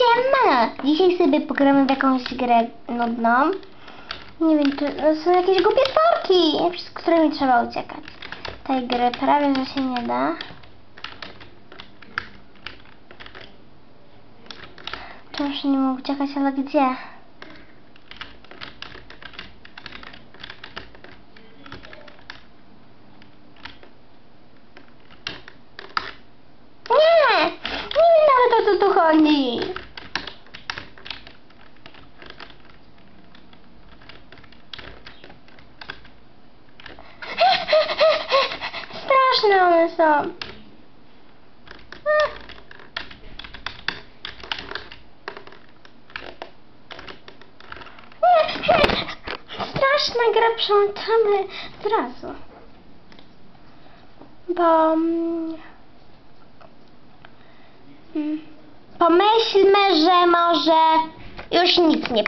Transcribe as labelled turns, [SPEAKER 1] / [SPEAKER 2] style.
[SPEAKER 1] Siema! Dzisiaj sobie pogramy w jakąś grę nudną. Nie wiem, to no, są jakieś głupie stworki, z którymi trzeba uciekać. Tej gry prawie, że się nie da. Już nie mogę uciekać, ale gdzie? Nie! Nie wiem nawet o co tu chodzi. Straszne one są. Nie, Straszna gra, przełączamy od razu. Bo... mm, mm, Pomyślmy, że może już nic nie